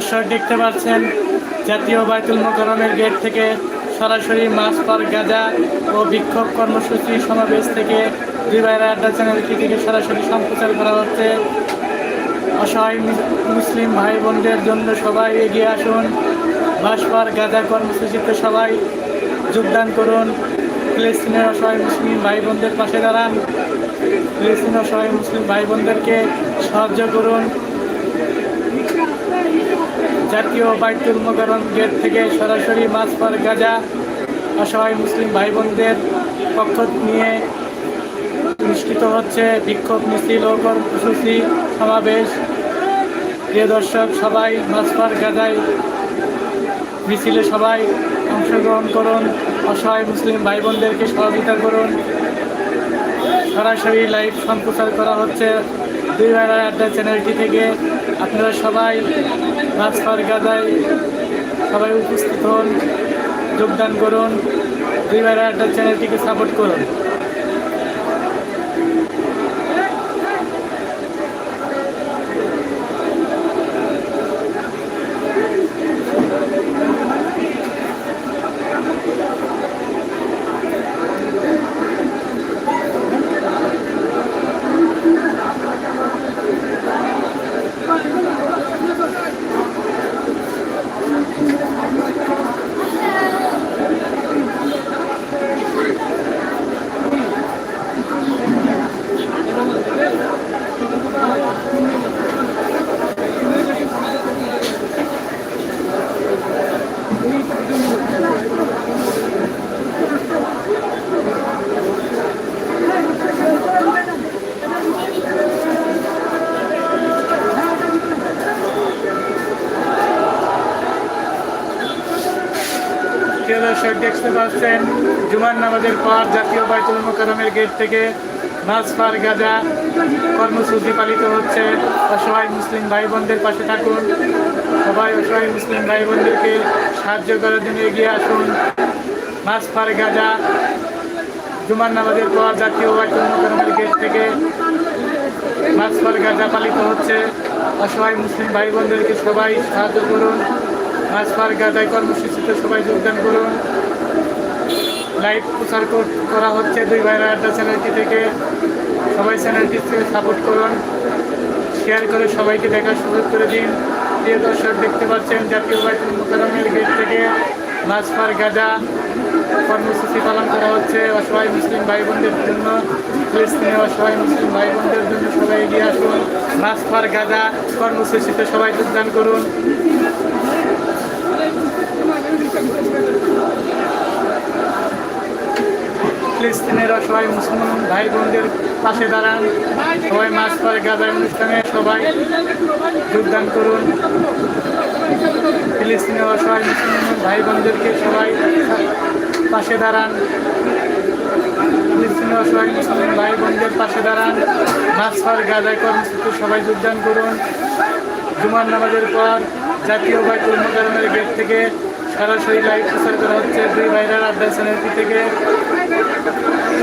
দর্শক দেখতে পাচ্ছেন জাতীয় বাইতুল মোকারমের গেট থেকে সরাসরি মাছ পার গাঁজা ও বিক্ষোভ কর্মসূচি সমাবেশ থেকে দুই বাইরা আড্ডা চ্যানেলটি থেকে সরাসরি সম্প্রচার করা হচ্ছে। অসহায় মুসলিম ভাই বোনদের জন্য সবাই এগিয়ে আসুন। বাসপার গাঁজা কর্মসূচিতে সবাই যোগদান করুন। ফিলিস্তিনের অসহায় মুসলিম ভাই বোনদের পাশে দাঁড়ান। ফিলিস্তিনের অসহায় মুসলিম ভাই বোনদেরকে সাহায্য করুন। জাতীয় বাইতুল মোকারম গেট থেকে সরাসরি মাছপার গাজা অসহায় মুসলিম ভাই বোনদের পক্ষ নিয়ে অনুষ্ঠিত হচ্ছে বিক্ষোভ মিছিল ও কর্মসূচি সমাবেশ। প্রিয় দর্শক, সবাই মাছপার গাজায় মিছিলে সবাই অংশগ্রহণ করুন, অসহায় মুসলিম ভাই বোনদেরকে সহযোগিতা করুন। সরাসরি লাইভ সম্প্রচার করা হচ্ছে দুই বেলা আড্ডা চ্যানেলটি থেকে। আপনারা সবাই মাছপার গাদায় সবাই উপস্থিত হন যোগদান করুন দুই আড্ডা চ্যানেলটিকে সাপোর্ট করুন। দর্শক দেখতে পাচ্ছেন জুমার নামাজের পর জাতীয় বাইতুল মোকারমের গেট থেকে পার গাজা কর্মসূচি পালিত হচ্ছে। অসহায় মুসলিম ভাই বোনদের পাশে থাকুন। সবাই অসহায় মুসলিম ভাই বোনদেরকে সাহায্য করার জন্য এগিয়ে আসুন। পার গাজা জুমার নামাজের পর জাতীয় বাইতুল মোকারমের গেট থেকে পার গাজা পালিত হচ্ছে। অসহায় মুসলিম ভাই বোনদেরকে সবাই সাহায্য করুন। পার গাজায় কর্মসূচিতে সবাই যোগদান করুন। লাইভ প্রচার কর- হচ্ছে দুই ভাইরা আড্ডা চ্যানেলটি থেকে। সবাই চ্যানেলটি সাপোর্ট করুন। শেয়ার করে সবাইকে দেখার সুযোগ করে দিন। প্রিয় দর্শক, দেখতে পাচ্ছেন জাতীয় বাইতুল মোকারমের গেট থেকে মাছ পার গাজা কর্মসূচি পালন করা হচ্ছে। অসহায় মুসলিম ভাই বোনদের জন্য ফিলিস্তিনে অসহায় মুসলিম ভাই বোনদের জন্য সবাই এগিয়ে আসুন। মাছ পার গাজা কর্মসূচিতে সবাই যোগদান করুন। ফিলিস্তিনের অসহায় মুসলমান ভাই বোনদের পাশে দাঁড়ান। সবাই মাছ পার গাজায় অনুষ্ঠানে সবাই যোগদান করুন। ফিলিস্তিনের অসহায় মুসলমান ভাই বোনদেরকে সবাই পাশে দাঁড়ান। ফিলিস্তিনের অসহায় মুসলমান ভাই বোনদের পাশে দাঁড়ান। মাছ পার গাজায় কর্মসূচিতে সবাই যোগদান করুন। জুমার নামাজের পর জাতীয় বাইতুল মোকারমের গেট থেকে সরাসরি লাইভ প্রচার করা হচ্ছে। দুই ভাইরার আড্ডা চ্যানেলটি থেকে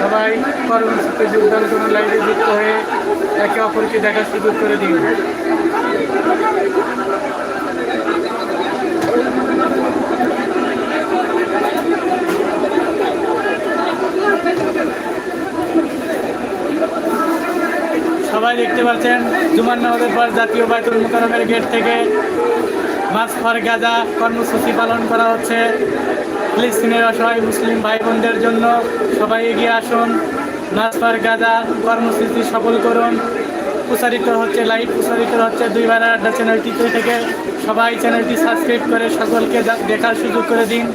সবাই কর্মসূচিতে যোগদান করুন লাইভে যুক্ত হয়ে একে অপরকে দেখার সুযোগ করে দিন। সবাই দেখতে পাচ্ছেন, জুমার নামাজের পর জাতীয় বাইতুল মোকারমের গেট থেকে মাছ ফর গাজা কর্মসূচি পালন করা হচ্ছে। ফিলিস্তিনের অসহায় মুসলিম ভাই বোনদের জন্য সবাই এগিয়ে আসুন। মাছ ফর গাজা কর্মসূচি সফল করুন। প্রচারিত হচ্ছে লাইভ প্রচারিত হচ্ছে দুই বেলা আড্ডা চ্যানেলটি থেকে। সবাই চ্যানেলটি সাবস্ক্রাইব করে সকলকে দেখার সুযোগ করে দিন।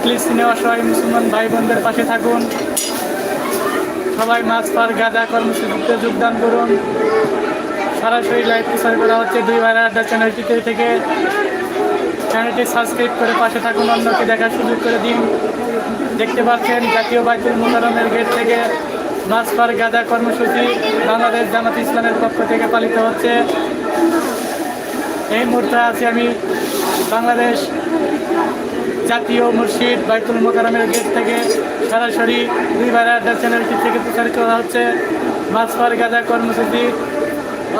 ফিলিস্তিনে অসহায় মুসলমান ভাই বোনদের পাশে থাকুন। সবাই মাছ পার গাঁদা কর্মসূচিতে যোগদান করুন। সরাসরি লাইভ প্রচার করা হচ্ছে দুই ভাইয়ের আড্ডা চ্যানেলটিতে থেকে। চ্যানেলটি সাবস্ক্রাইব করে পাশে থাকুন, অন্যকে দেখার সুযোগ করে দিন। দেখতে পাচ্ছেন জাতীয় বাইতুল মোকারমের গেট থেকে মাছ পার গাঁদা কর্মসূচি বাংলাদেশ জামাত ইসলামের পক্ষ থেকে পালিত হচ্ছে। এই মুহূর্তে আছি আমি বাংলাদেশ জাতীয় মসজিদ বাইতুল মোকারমের গেট থেকে সরাসরি দুই ভাইয়ের আড্ডা চ্যানেলটি থেকে প্রচারিত করা হচ্ছে। মাছপার গাজা কর্মসূচি,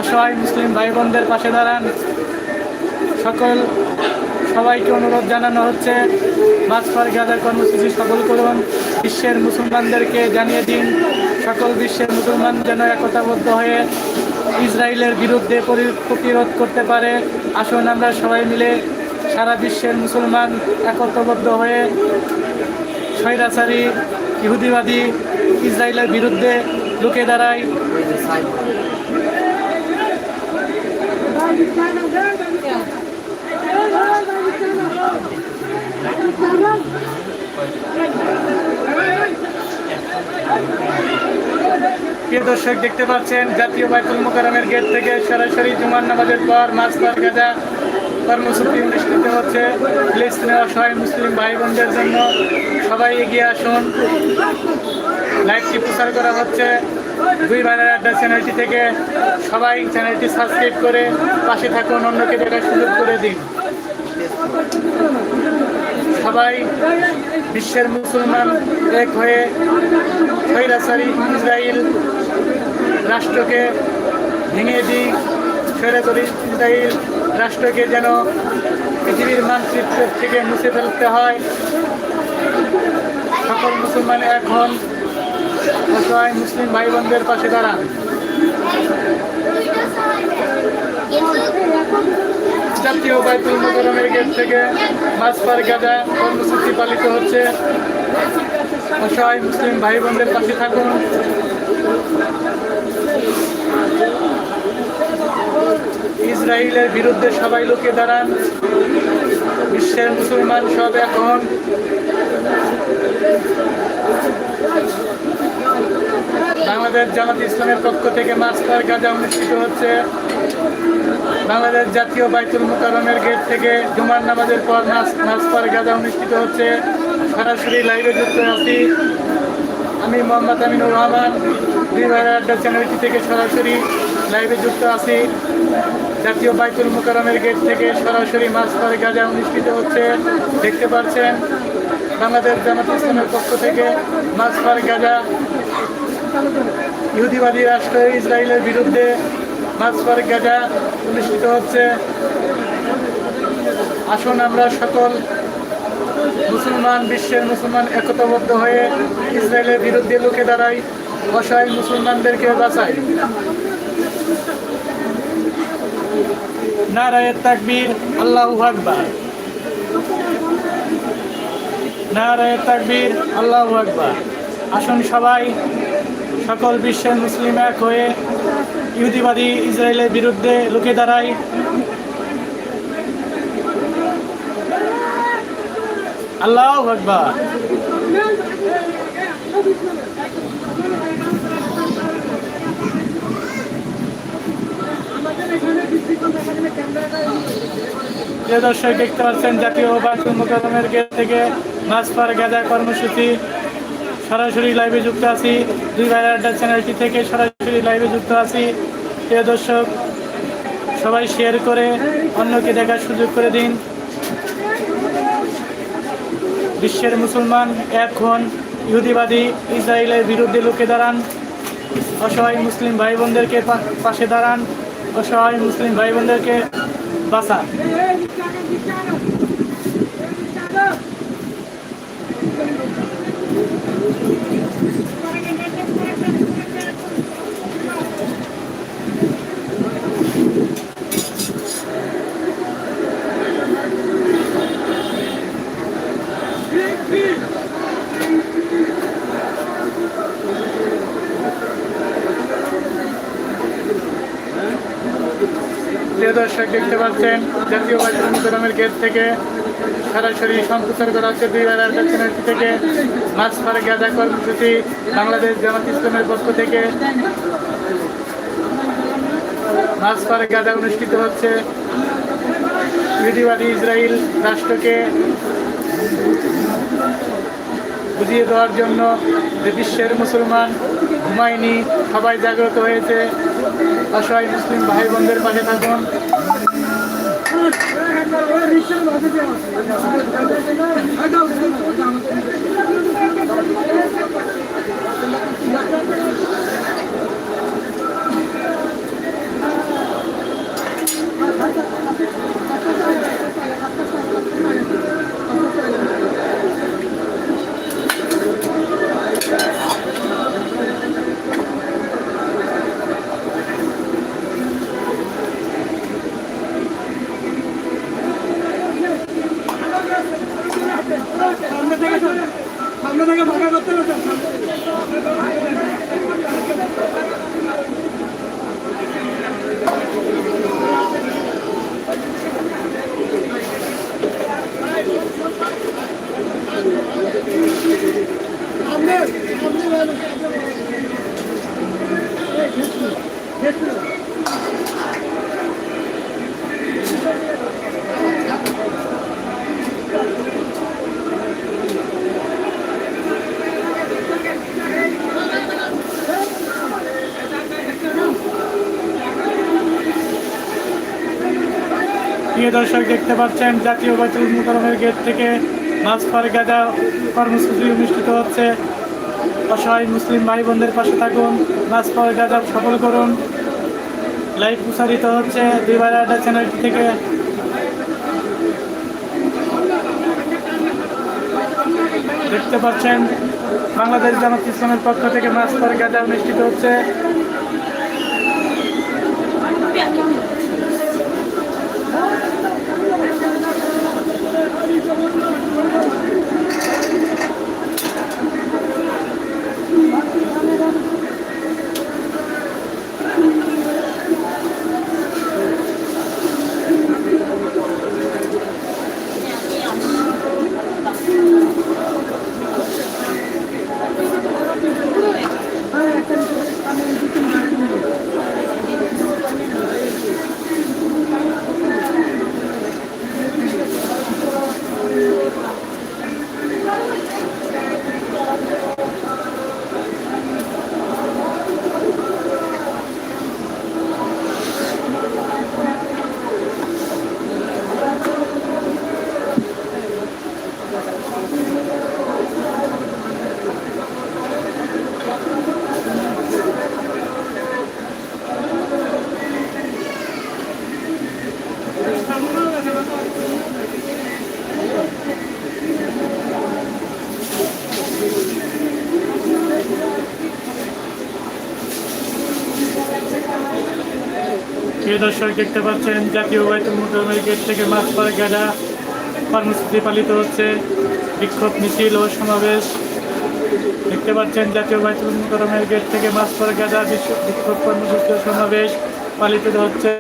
অসহায় মুসলিম ভাই বোনদের পাশে দাঁড়ান। সকল সবাইকে অনুরোধ জানানো হচ্ছে মাছপার গাজা কর্মসূচি সফল করুন। বিশ্বের মুসলমানদেরকে জানিয়ে দিন, সকল বিশ্বের মুসলমান যেন একতাবদ্ধ হয়ে ইসরায়েলের বিরুদ্ধে প্রতিরোধ করতে পারে। আসুন আমরা সবাই মিলে সারা বিশ্বের মুসলমান একত্রবদ্ধ হয়ে স্বৈরাচারী, ইহুদিবাদী, ইসরায়েলের বিরুদ্ধে লুকে দাঁড়ায়। প্রিয় দর্শক, দেখতে পাচ্ছেন জাতীয় বাইতুল মোকারমের গেট থেকে সরাসরি জুমার নামাজের পর মাছপার গাজা কর্মসূচি অনুষ্ঠিত হচ্ছে ফিলিস্তিনে অসহায় মুসলিম ভাই বোনদের জন্য সবাই এগিয়ে আসুন। লাইভটি প্রচার করা হচ্ছে দুই ভাইয়ের আড্ডা চ্যানেলটি থেকে। সবাই চ্যানেলটি সাবস্ক্রাইব করে পাশে থাকুন, অন্যকে দেখার সুযোগ করে দিন। সবাই বিশ্বের মুসলমান এক হয়ে স্বৈরাচারী ইসরায়েল রাষ্ট্রকে ভেঙে দিই স্বৈরাচারী ইসরায়েল রাষ্ট্রকে যেন পৃথিবীর মানচিত্র থেকে মুছে ফেলতে হয়। সকল মুসলমান এখন অসহায় মুসলিম ভাই বোনদের পাশে দাঁড়ান। জাতীয় বাইতুল মোকারমের গেট থেকে মাছপার গাজা কর্মসূচি পালিত হচ্ছে। অসহায় মুসলিম ভাই বোনদের পাশে থাকুন। ইসরায়েলের বিরুদ্ধে সবাই লোকে দাঁড়ান। বিশ্বের মুসলমান সব এখন। বাংলাদেশ জামাত ইসলামের পক্ষ থেকে মাস্টার গাজা অনুষ্ঠিত হচ্ছে। বাংলাদেশ জাতীয় বাইতুল মোকারমের গেট থেকে জুমার নামাজের পর নাচপার গাজা অনুষ্ঠিত হচ্ছে। সরাসরি লাইভে যুক্ত আছি। আমি মোহাম্মদ আমিনুর রহমান, দুই ভাইয়ের আড্ডা চ্যানেলটি থেকে সরাসরি লাইভে যুক্ত আছি। জাতীয় বাইতুল মোকারমের গেট থেকে সরাসরি মাছপার গাজা অনুষ্ঠিত হচ্ছে। দেখতে পাচ্ছেন, বাংলাদেশ জামাত ইসলামের পক্ষ থেকে মাছপার গাজা। ইহুদিবাদী রাষ্ট্র ইসরায়েলের বিরুদ্ধে মাছপার গাজা অনুষ্ঠিত হচ্ছে। আসুন আমরা সকল মুসলমান, বিশ্বের মুসলমান একতাবদ্ধ হয়ে ইসরায়েলের বিরুদ্ধে লুকে দাঁড়াই, অসহায় মুসলমানদেরকে বাঁচাই। নারায়ের তাকবীর, আল্লাহু আকবার। নারায়ের তাকবীর, আল্লাহু আকবার। আসুন সবাই, সকল বিশ্বের মুসলিম এক হয়ে ইহুদিবাদী ইসরায়েলের বিরুদ্ধে লুকে দাঁড়াই। আল্লাহ আকবার। প্রিয় দর্শক দেখতে পাচ্ছেন, জাতীয় বাসুল মোকাদমের গেট থেকে মাছপার গাঁজা কর্মসূচি। সরাসরি লাইভে যুক্ত আছি। দুই ভাইয়ের আড্ডা চ্যানেলটি থেকে সরাসরি লাইভে যুক্ত আছি। প্রিয় দর্শক, সবাই শেয়ার করে অন্যকে দেখার সুযোগ করে দিন। বিশ্বের মুসলমান এখন ইহুদিবাদী, ইসরায়েলের বিরুদ্ধে লুকে দাঁড়ান। অসহায় মুসলিম ভাই বোনদেরকে পাশে দাঁড়ান। অসহায় মুসলিম ভাই বোনদেরকে বাঁচান। দর্শক দেখতে পাচ্ছেন, জাতীয় বাজার গেট থেকে সরাসরি সম্প্রচার করা হচ্ছে দুই হাজার চ্যানেলটি থেকে। মাছ গাঁজা কর্মসূচি বাংলাদেশ জামাত ইসলামের পক্ষ থেকে। মাছ গাঁজা অনুষ্ঠিত হচ্ছে বিধিবাদী ইসরায়েল রাষ্ট্রকে বুঝিয়ে দেওয়ার জন্য যে বিশ্বের মুসলমান ঘুমায়নি সবাই জাগ্রত হয়েছে। অসহায় মুসলিম ভাই বোনদের পাশে থাকুন। সামনে থেকে ভাগা করতে হবে প্রিয় দর্শক, দেখতে পাচ্ছেন জাতীয় বাতিল মুকরমের গেট থেকে মাছফার গাজা কর্মসূচি অনুষ্ঠিত হচ্ছে। অসহায় মুসলিম ভাই বোনদের পাশে থাকুন মাছফার গাজা সফল করুন। লাইভ প্রসারিত হচ্ছে দুইবার আড্ডা চ্যানেলটি থেকে। দেখতে পাচ্ছেন বাংলাদেশ জামাত ইসলামের পক্ষ থেকে মাছফার গাজা অনুষ্ঠিত হচ্ছে। প্রিয় দর্শক, দেখতে পাচ্ছেন, জাতীয় বাইতুল মুকরমের গেট থেকে মাছপাড়া গাজা কর্মসূচি পালিত হচ্ছে। বিক্ষোভ মিছিল ও সমাবেশ। দেখতে পাচ্ছেন, জাতীয় বাইতুল মুকরমের গেট থেকে মাছপাড়া বিশ্ব বিক্ষোভ কর্মসূচি সমাবেশ পালিত হচ্ছে।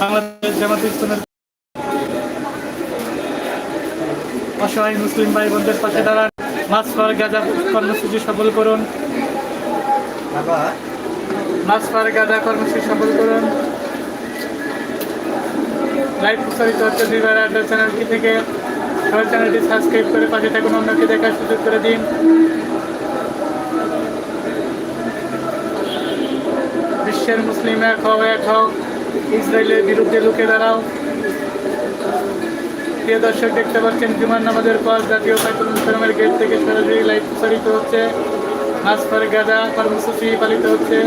বাংলাদেশ জামাত ইসলামের অসহায় মুসলিম ভাই বোনদের পাশে দাঁড়ান। মাছপাড়া গাজা কর্মসূচি সফল করুন। মাছপাড়া গাজা কর্মসূচি সফল করুন। লাইভ প্রচারিত হচ্ছে দুইবার আড্ডা চ্যানেলটি থেকে। সবাই চ্যানেলটি সাবস্ক্রাইব করে পাশে থাকুন, অন্যকে দেখার সুযোগ করে দিন। বিশ্বের মুসলিম এক হও এক হও, ইসরায়েলের বিরুদ্ধে লুকে দাঁড়াও। প্রিয় দর্শক, দেখতে পাচ্ছেন জুমার নামাজের পর জাতীয় বাইতুল মুসলামের গেট থেকে সরাসরি লাইভ প্রচারিত হচ্ছে। নাসফার গাজা কর্মসূচি পালিত হচ্ছে।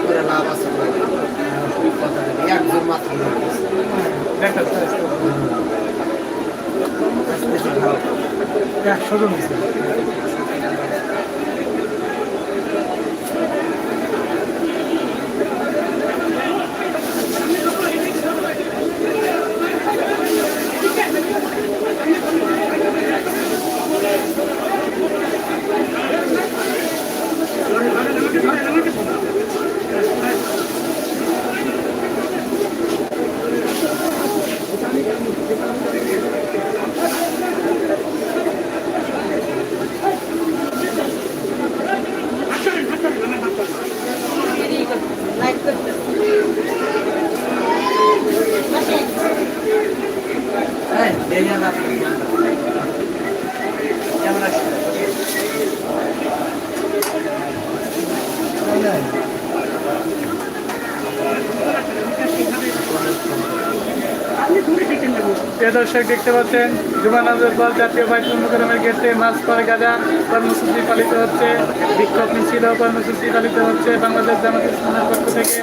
করে লাভ আছে একজন মাত্র একশো জন দর্শক দেখতে পাচ্ছেন জুমা নামাজের পর জাতীয় বাইক মোকারমের গেটে পর গাজা কর্মসূচি পালিত হচ্ছে। বিক্ষোভ মিছিল কর্মসূচি পালিত হচ্ছে বাংলাদেশ জামাত ইসলামের পক্ষ থেকে।